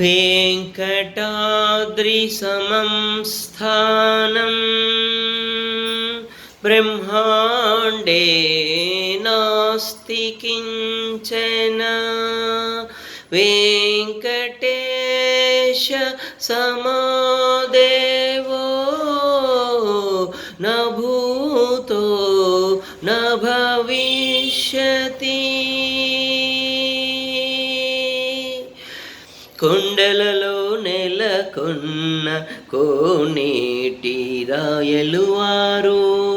वेङ्कटाद्रिसमं स्थानं ब्रह्माण्डे नास्ति किञ्चन वेङ्कटेश समदेवो न भूतो न भविष्यति కొన్న కోనేటి రాయలు వారు.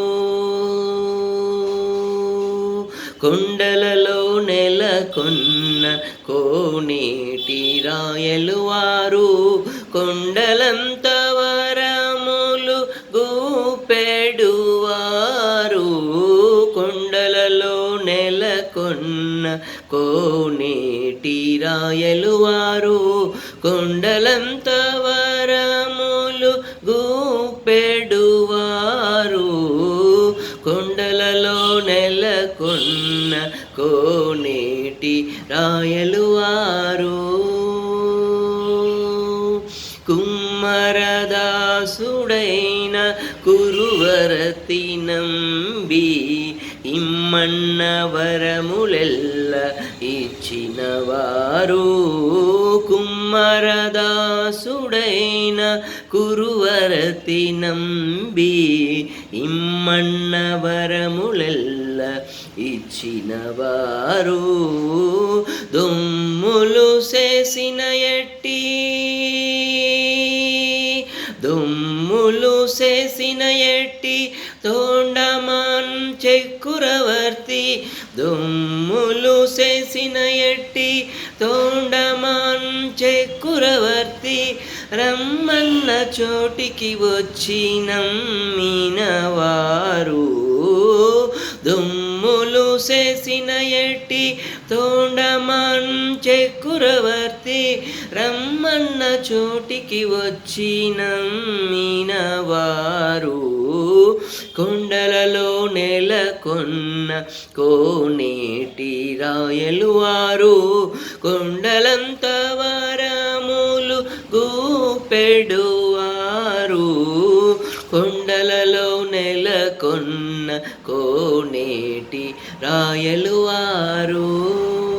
కొండలలో నెలకొన్న కోనేటి రాయలు వారు. కొండలంత వరములు గూపే కోనేటి రాయలు వారు కొండలంత వరములు గూపెడువారు కొండలలో నెలకొన్న కోనేటి రాయలు వారు. కుమ్మరదాసుడైన కురువరతి నంబి ఇమ్మన్న వరములెల్ల ఇచ్చినవారు కుమ్మరదాసుడైన కురువరతి నంబి ఇమ్మన్న వరములెల్ల ఇచ్చినవారు దొమ్ములు చేసిన ఎట్టి చేసిన ఎట్టి తోండమాన్ చెక్కురవర్తి దుమ్ములు చేసిన ఎట్టి తోండమాన్ చెక్కురవర్తి రమ్మన్న చోటికి వచ్చి నమ్మిన వారు దుమ్ములు చేసిన ఎట్టి తోండమాన్ చెక్కురవర్తి రమ్మన్న చోటికి వచ్చి నమ్మిన వారు కొండలలో నెలకొన్న కోనేటి రాయలు వారు కొండలంత వరములు గూపెడువారు కొండలలో నెలకొన్న కోనేటి రాయలు వారు.